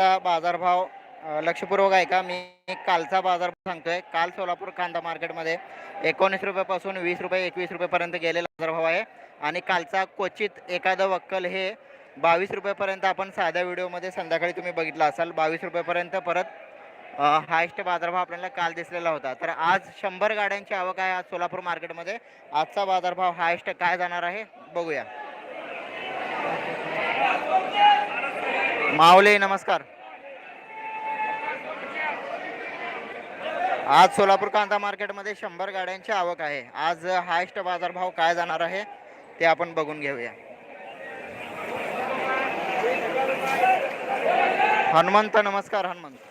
बाजारभाव लक्षपूर्वक आहे का मी कालचा बाजारभाव सांगतोय. काल सोलापूर कांदा मार्केटमध्ये एकोणीस रुपयापासून वीस रुपये एकवीस रुपयेपर्यंत गेलेला बाजारभाव आहे. आणि कालचा क्वचित एखादं वक्कल हे बावीस रुपयेपर्यंत आपण साध्या व्हिडिओमध्ये संध्याकाळी तुम्ही बघितला असाल. बावीस रुपयेपर्यंत परत हायस्ट बाजारभाव आपल्याला काल दिसलेला होता. तर आज शंभर गाड्यांची आवक आहे आज सोलापूर मार्केटमध्ये. आजचा बाजारभाव हायस्ट काय जाणार आहे? बघूया. माऊले नमस्कार. आज सोलापूर कांदा मार्केटमध्ये शंभर गाड्यांची आवक आहे. आज हायस्ट बाजारभाव काय जाणार आहे ते आपण बघून घेऊया. हनुमंत नमस्कार हनुमंत.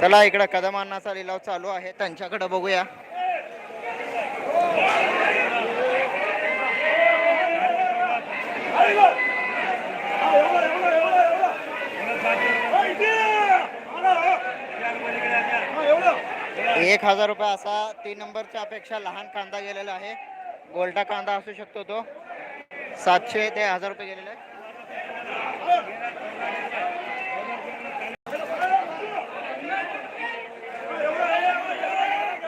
चला इकडं कदम अन्नाचा लिलाव चालू आहे. त्यांच्याकडे बघूया. एक हजार रुपये असा तीन नंबरच्या अपेक्षा लहान कांदा गेलेला आहे. गोल्डा कांदा असू शकतो तो. सातशे ते हजार रुपये गेलेला आहे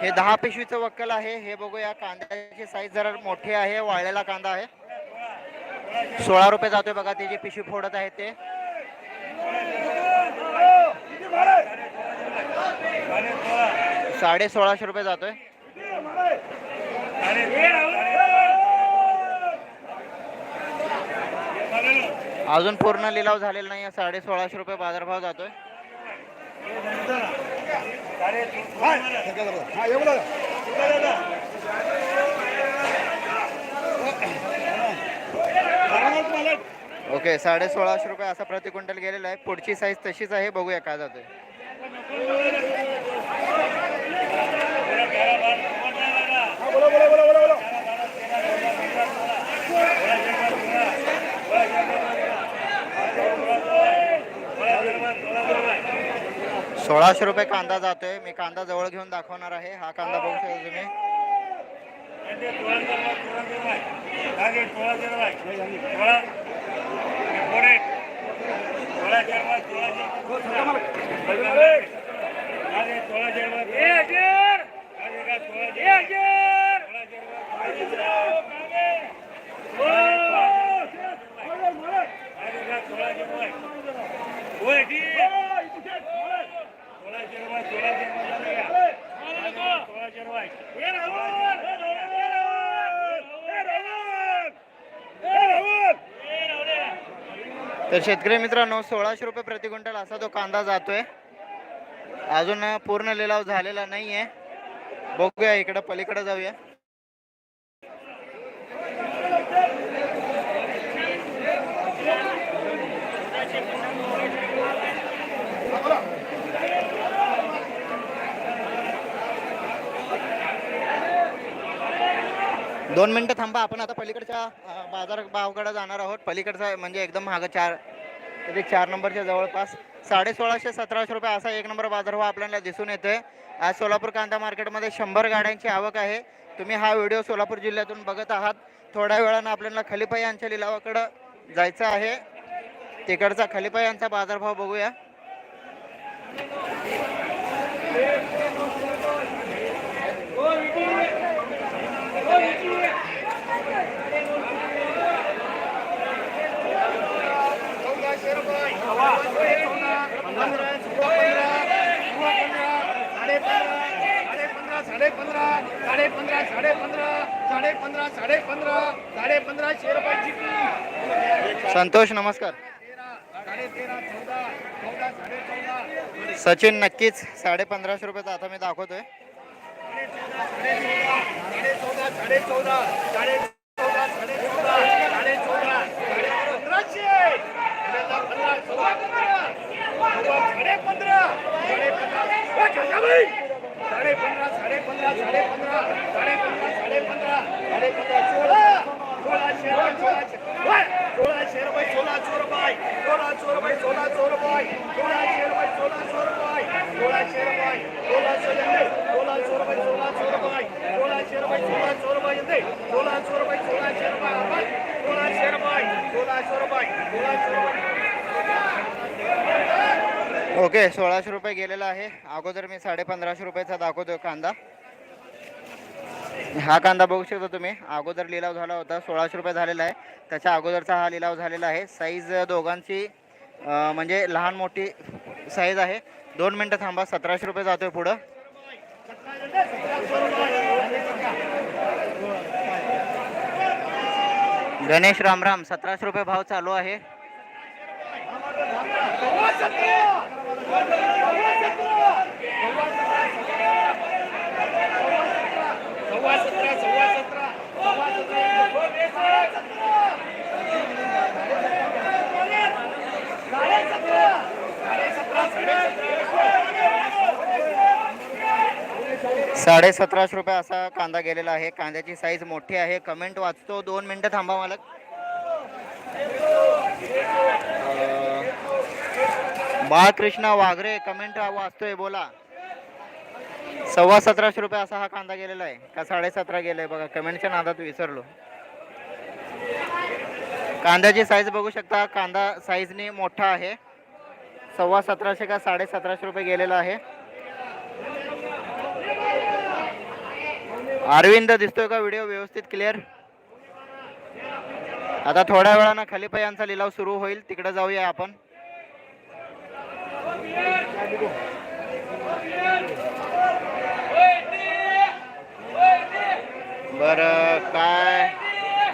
हे दहा पिशवीचं वक्कल आहे. हे बघूया कांद्याची साईज जरा मोठी आहे वाळलेला कांदा आहे. सोळा रुपये जातोय बघा त्याची पिशवी फोडत आहे ते. साडे सोळाशे रुपये जातोय. अजून पूर्ण लिलाव झालेला नाही साडे सोळाशे रुपये बाजारभाव जातोय. ओके साडे सोळाशे रुपये असा प्रति क्विंटल गेलेला आहे. पुढची साईज तशीच आहे. बघूया काय जातोय. सोळाशे रुपये कांदा जातोय. मी कांदा जवळ घेऊन दाखवणार आहे. हा कांदा बघू शकता तुम्ही. तर शेतकरी मित्रांनो सोळाशे रुपये प्रति क्विंटल असा तो कांदा जातोय. अजून पूर्ण लिलाव झालेला नाहीये. बघूया इकडं पलीकडे जाऊया. दोन मिनिटं थांबा आपण आता पलीकडच्या बाजार भावकडे जाणार आहोत. पलीकडचा म्हणजे एकदम मागं चार तरी चार नंबरच्या जवळपास साडे सोळाशे सतराशे रुपये असा एक नंबर बाजारभाव आपल्याला दिसून येतोय. आज सोलापूर कांदा मार्केटमध्ये शंभर गाड्यांची आवक आहे. तुम्ही हा व्हिडिओ सोलापूर जिल्ह्यातून बघत आहात. थोड्या वेळानं आपल्याला खलिपा यांच्या लिलावाकडं जायचं आहे. तिकडचा खलिपा यांचा बाजारभाव बघूया. साडे पंधरा साडे पंधरा साडे पंधरा साडे पंधरा साडे पंधरा साडे पंधराशे रुपयाची संतोष नमस्कार. सचिन नक्कीच साडे पंधराशे रुपयाचा आता मी दाखवतोय. सोळा शेर सोळा सोळा सोळा ओके सोळाशे रुपये गेलेला आहे. अगोदर मी साडे पंधराशे रुपयाचा दाखवतो कांदा. हा कांदा बघू शकता तुम्ही. अगोदर लिलाव झाला होता सोळाशे रुपये झालेला आहे. त्याच्या अगोदरचा हा लिलाव झालेला आहे. साईज दोघांची म्हणजे लहान मोठी साईज आहे. दोन मिनटं थांबा सतराशे रुपये जातोय पुढं. गणेश रामराम सतराशे रुपये भाव चालू आहे. साडे सतराशे रुपये असा कांदा गेलेला आहे. कांद्याची साईज मोठी आहे. कमेंट वाचतो. दोन मिनटं थांबा मला बाळकृष्ण वाघरे कमेंट वाचतोय बोला. सव्वा सतराशे रुपये असा हा कांदा गेलेला आहे. का साडेसतरा गेलाय बघा कमेंटच्या नादात विसरलो. कांद्याची साईज बघू शकता कांदा साईजने मोठा आहे. सव्वा सतराशे का साडे सतराशे रुपये गेलेला आहे. अरविंद दिसतोय का व्हिडिओ व्यवस्थित क्लिअर आता थोड्या वेळानं खलिपयांचा लिलाव सुरू होईल तिकडे जाऊया आपण. बर काय?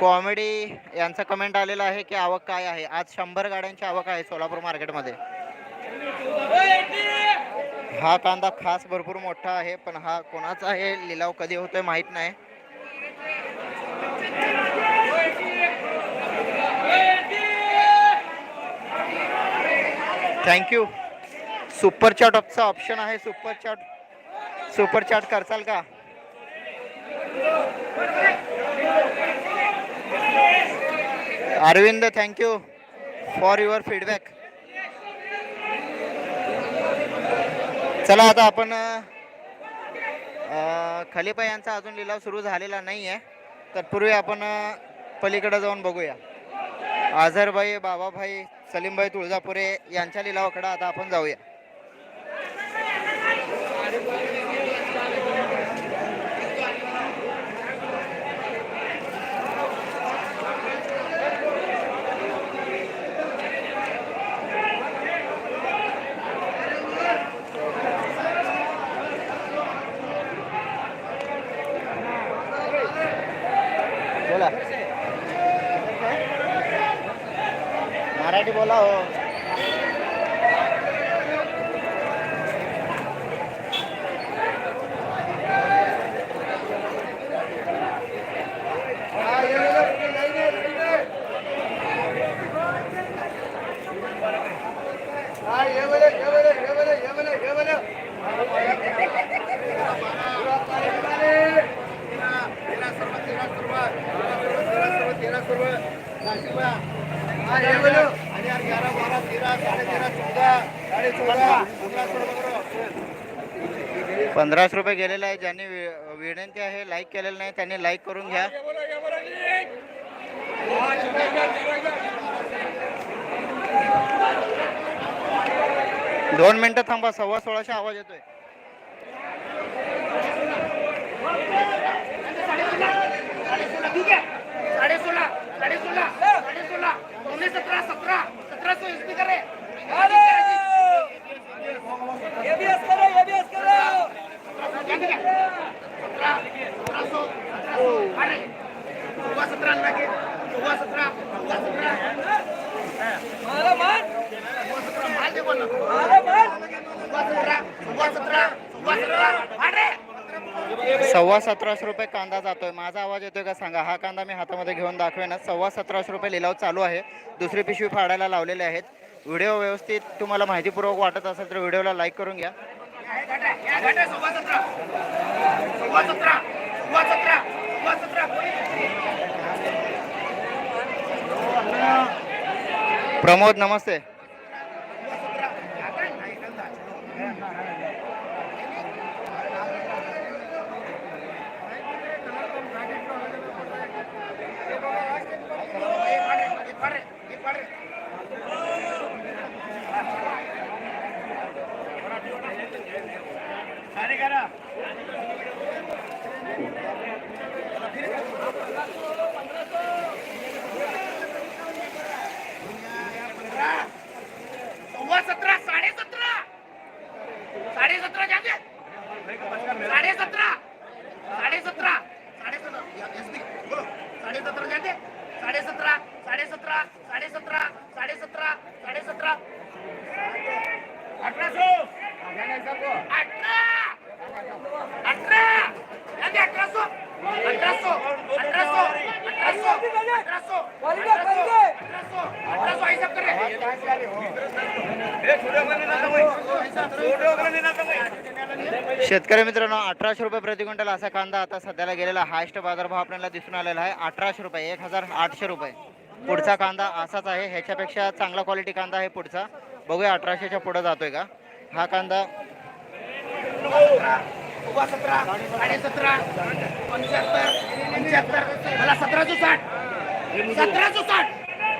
कॉमेडी यांचा कमेंट आलेला आहे की आवक काय आहे? आज शंभर गाड्यांची आवक आहे सोलापूर मार्केटमध्ये. हा कांदा खास भरपूर मोठा आहे पण हा कोणाचा आहे? लिलाव कधी होतोय माहीत नाही. थँक्यू सुपर चॅटचा ऑप्शन आहे सुपर चॅट सुपर चॅट करचाल का? Arvind thank you for your feedback चला आता आपण अ, खलिफा यांचा अजून लिलाव सुरू झालेला नाही आहे तत्पूर्वी आपण पलीकडे जाऊन बघूया. आझरभाई बाबाभाई सलीमभाई तुळजापुरे यांच्या लिलावाकडे आता आपण जाऊया. लाइट बोला हो Thank you. पंधराशे रुपये गेलेला आहे ज्यांनी विनंती आहे लाईक केलेलं नाही त्यांनी लाईक करून घ्या. दोन मिनिटं थांबा सव्वा सोळाशे आवाज येतोय. ठीक आहे. ¡Dale sola! ¡Dale está atrás, atrás! ¡Atrás. सव्वा सतराशे रुपये कांदा जातोय. माझा आवाज येतोय का सांगा? हा कांदा मी हातामध्ये घेऊन दाखवेन. सव्वा सतराशे रुपये लिलाव चालू आहे. दुसरी पिशवी फाडायला लावलेले आहेत. व्हिडिओ व्यवस्थित तुम्हाला माहितीपूर्वक वाटत असेल तर व्हिडिओला लाईक करून घ्या. प्रमोद नमस्ते सव्वा सतरा सव्वा सतरा सव्वा सतरा सव्वा सतरा प्रमोद नमस्ते सारे करा सव्वा सतरा साडे सतरा साडे सतरा जाते साडे सतरा साडे सतरा साडे सतरा SD, बोलो. साडे सतरा जाते साडे सतरा साडे सतरा साडे सतरा साडे सतरा साडे सतरा अठराशे अठरा अठरा जाते अठराशो अठराशो अठराशो अठराशो अठराशो अठराशो अठराशो हिसाब करे हे छोटे वगैरे ना समज छोटे वगैरे ना समज शेतकरी मित्रांनो अठराशे रुपये प्रति क्विंटल असा कांदा आता सध्याला गेलेला हायस्ट बाजारभाव आपल्याला दिसून आलेला आहे. अठराशे रुपये एक हजार आठशे रुपये. पुढचा कांदा असाच आहे. ह्याच्यापेक्षा चांगला क्वालिटी कांदा आहे पुढचा. बघूया अठराशेच्या पुढे जातोय का? हा कांदा. सतरा सतराशे साठ. सतराशे साठ.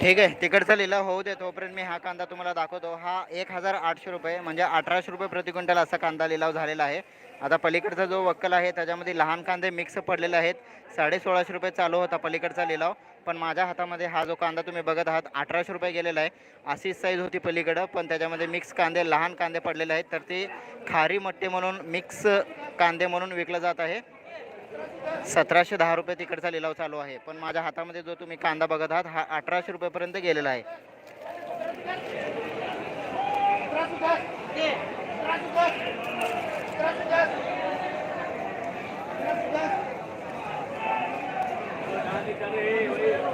ठीक आहे तिकडचा लिलाव होऊ दे तोपर्यंत मी हा कांदा तुम्हाला दाखवतो. हा एक हजार आठशे रुपये म्हणजे अठराशे रुपये प्रति क्विंटल असा कांदा लिलाव झालेला आहे. आता पलीकडचा जो वक्कल आहे त्याच्यामध्ये लहान कांदे मिक्स पडलेले आहेत. साडे सोळाशे रुपये चालू होता पलीकडचा लिलाव पण माझ्या हातामध्ये हा जो कांदा तुम्ही बघत आहात अठराशे रुपये गेलेला आहे. अशीच साईज होती पलीकडं पण त्याच्यामध्ये मिक्स कांदे लहान कांदे पडलेले आहेत. तर ते खारी मट्टी म्हणून मिक्स कांदे म्हणून विकलं जात आहे. सतराशे दहा रुपये तिकडचा लिलाव चालू आहे. पण माझ्या हातामध्ये जो तुम्ही कांदा बघत आहात हा अठराशे रुपयेपर्यंत गेलेला आहे.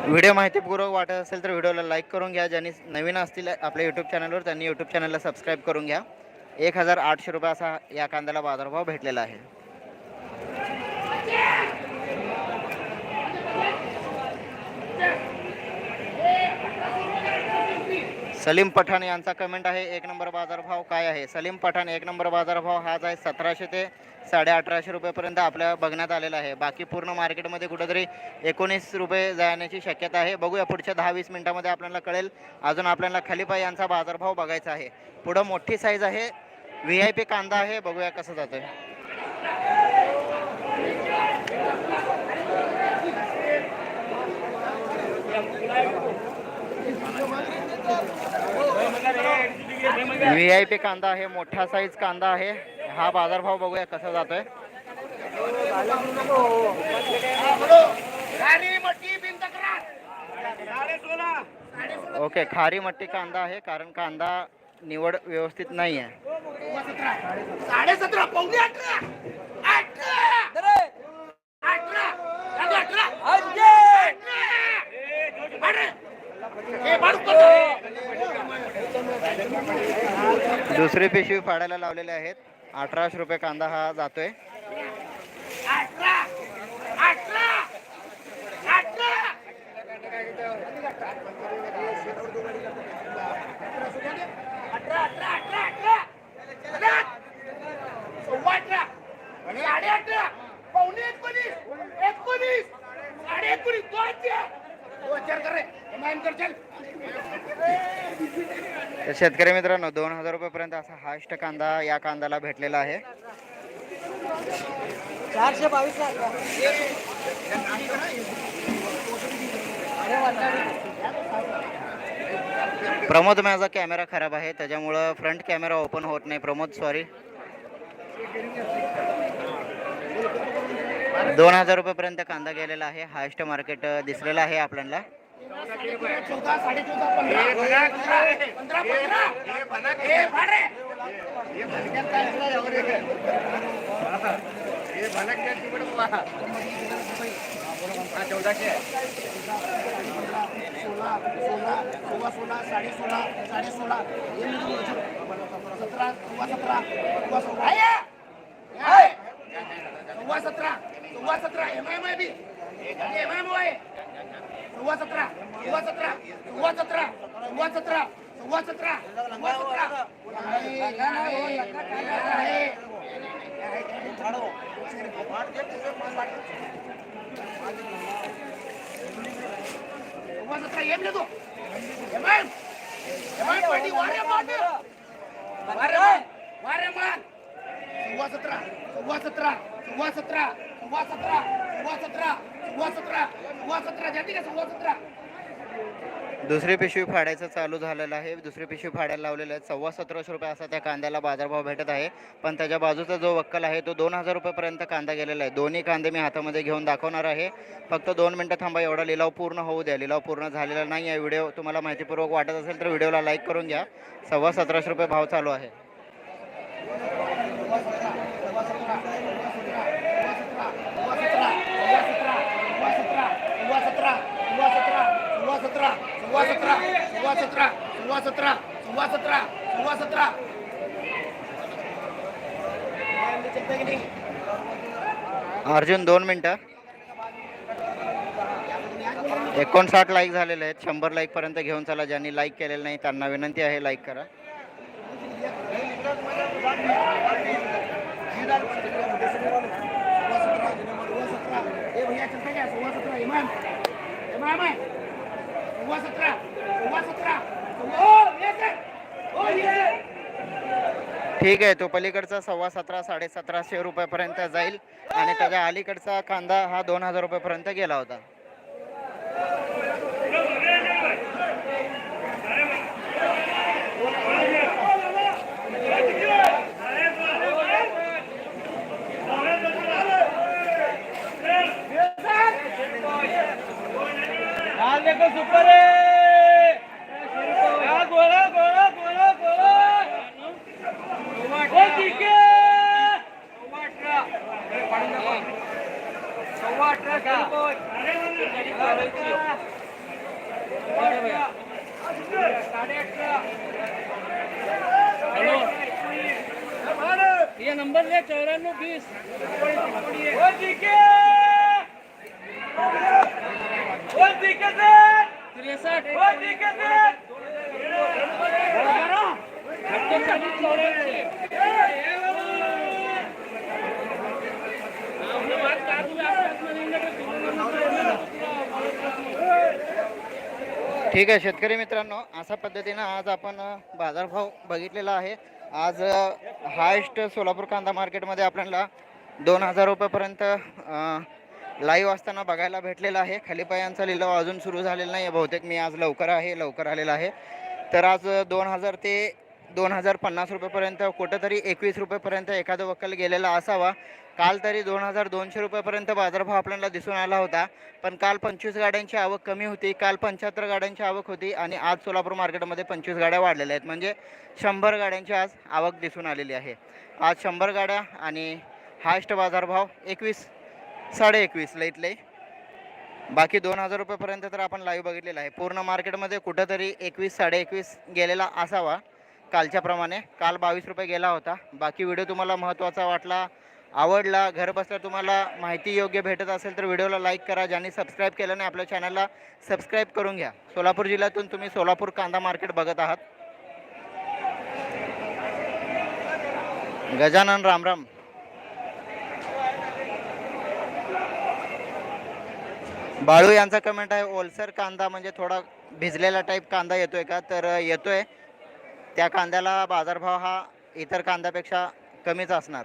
व्हिडिओ माहितीपूर्वक वाटत असेल तर व्हिडिओला लाईक करून घ्या. ज्यांनी नवीन असतील आपल्या यूट्यूब चॅनलवर त्यांनी यूट्यूब चॅनलला सबस्क्राईब करून घ्या. एक हजार आठशे रुपये असा या कांद्याला बाजारभाव भेटलेला आहे. सलीम पठाण यांचा कमेंट आहे. एक नंबर बाजारभाव काय आहे? सलीम पठाण एक नंबर बाजारभाव हाच आहे सतराशे ते साडे अठराशे रुपयेपर्यंत आपल्या बघण्यात आलेला आहे. बाकी पूर्ण मार्केटमध्ये कुठंतरी एकोणीस रुपये जाण्याची शक्यता आहे. बघूया पुढच्या दहा वीस मिनिटामध्ये आपल्याला कळेल. अजून आपल्याला खलिपा यांचा बाजारभाव बघायचा आहे. पुढं मोठी साईज आहे. व्ही आय पी कांदा आहे. बघूया कसं जातोय. व्ही आय पी कांदा आहे मोठा साईज कांदा आहे. हा बाजारभाव बघूया कसा जातोय. ओके खारी मट्टी कांदा आहे कारण कांदा निवड व्यवस्थित नाही आहे. दुसरी पिशवी फाडायला लावलेले आहेत. अठराशे रुपये कांदा हा जातोय. शेतकरी मित्रांनो दोन हजार रुपयेपर्यंत असा हायस्ट कांदा या कांद्याला भेटलेला आहे. चारशे बावीस प्रमोद माझा कॅमेरा खराब आहे त्याच्यामुळं फ्रंट कॅमेरा ओपन होत नाही. प्रमोद सॉरी दोन हजार रुपयेपर्यंत कांदा गेलेला आहे हायस्ट मार्केट दिसलेलं आहे आपल्याला. चौदा साडे चौदा पंधरा चौदाशे सोळा सोळा सोळा सोळा साडे सोळा साडे सोळा सतरा सतरा सतरा सव्वा सतरा सव्वा सतरा M I M I B M I M I सव्वा सतरा सव्वा सतरा सव्वा सतरा सव्वा सतरा सव्वा सतरा सव्वा सतरा सव्वा सतरा ఏం లేదు ఎమాన్ ఎమాన్ పడి వారే మాట వారే మాట వారే మాట सव्वा सतरा सव्वा सतरा सव्वा सतरा सव्वा सतरा सव्वा सतरा सव्वा सतरा सव्वा सतरा जाती का सव्वा सतरा दुसरी पिशवी फाडायचं चालू झालेलं आहे. दुसरी पिशवी फाडायला लावलेलं आहे. सव्वा सतराशे रुपये असा त्या कांद्याला बाजारभाव भेटत आहे. पण त्याच्या बाजूचा जो वक्कल आहे तो दोन हजार रुपयेपर्यंत कांदा गेलेला आहे. दोन्ही कांदे मी हातामध्ये घेऊन दाखवणार आहे. फक्त दोन मिनटं थांबा एवढा लिलाव पूर्ण होऊ द्या. लिलाव पूर्ण झालेला नाही आहे. व्हिडिओ तुम्हाला माहितीपूर्वक वाटत असेल तर व्हिडिओला लाईक करून घ्या. सव्वा सतराशे रुपये भाव चालू आहे सव्वा सतरा सव्वा सतरा सव्वा सतरा सव्वा सतरा सव्वा सतरा सव्वा सतरा सव्वा सतरा सव्वा सतरा अर्जुन दोन मिनटं एकोणसाठ लाईक झालेले आहेत शंभर लाईकपर्यंत घेऊन चला ज्यांनी लाईक केलेलं नाही त्यांना विनंती आहे लाईक करा सव्वा सतरा है सव्वा सतरा ठीक आहे तो पलीकडचा सव्वा सतरा साडे सतराशे रुपयापर्यंत जाईल. आणि त्याच्या अलीकडचा कांदा हा दोन हजार रुपयापर्यंत गेला होता देखो सुपर है गोला गोला गोला गोला ओ ठीक आहे सव्वा अठरा साडे अठरा हॅलो ये नंबर ले चौऱ्याण्णव बीस ओ ठीक आहे शेतकरी मित्रांनो अशा पद्धतीनं आज आपण बाजारभाव बघितलेला आहे. आज हायस्ट सोलापूर कांदा मार्केटमध्ये आपल्याला दोन हजार रुपयेपर्यंत लाईव्ह असताना बघायला भेटलेला आहे. खलिपायांचा लिलाव अजून सुरू झालेला नाही आहे बहुतेक मी आज लवकर आहे लवकर आलेला आहे. तर आज दोन हजार ते दोन हजार पन्नास रुपयेपर्यंत कुठंतरी एकवीस रुपयेपर्यंत एखादं वक्कल गेलेला असावा. काल तरी दोन हजार दोनशे रुपयेपर्यंत बाजारभाव आपल्याला दिसून आला होता. पण काल पंचवीस गाड्यांची आवक कमी होती. काल पंच्याहत्तर गाड्यांची आवक होती आणि आज सोलापूर मार्केटमध्ये पंचवीस गाड्या वाढलेल्या आहेत. म्हणजे शंभर गाड्यांची आज आवक दिसून आलेली आहे. आज शंभर गाड्या आणि हायस्ट बाजारभाव एकवीस साडे एकवीस लईत लई. बाकी दोन हजार रुपयेपर्यंत तर आपण लाईव्ह बघितलेलं आहे. पूर्ण मार्केटमध्ये कुठंतरी एकवीस साडे एकवीस गेलेला असावा कालच्याप्रमाणे. काल बावीस रुपये गेला होता. बाकी व्हिडिओ तुम्हाला महत्त्वाचा वाटला आवडला घर बसल्या तुम्हाला माहिती योग्य भेटत असेल तर व्हिडिओला लाईक करा. ज्यांनी सबस्क्राईब केलं नाही आपल्या चॅनलला सबस्क्राईब करून घ्या. सोलापूर जिल्ह्यातून तुम्ही सोलापूर कांदा मार्केट बघत आहात. गजानन रामराम. बाळू यांचा कमेंट आहे ओलसर कांदा म्हणजे थोडा भिजलेला टाईप कांदा येतोय का? तर येतोय. त्या कांद्याला बाजारभाव हा इतर कांद्यापेक्षा कमीच असणार.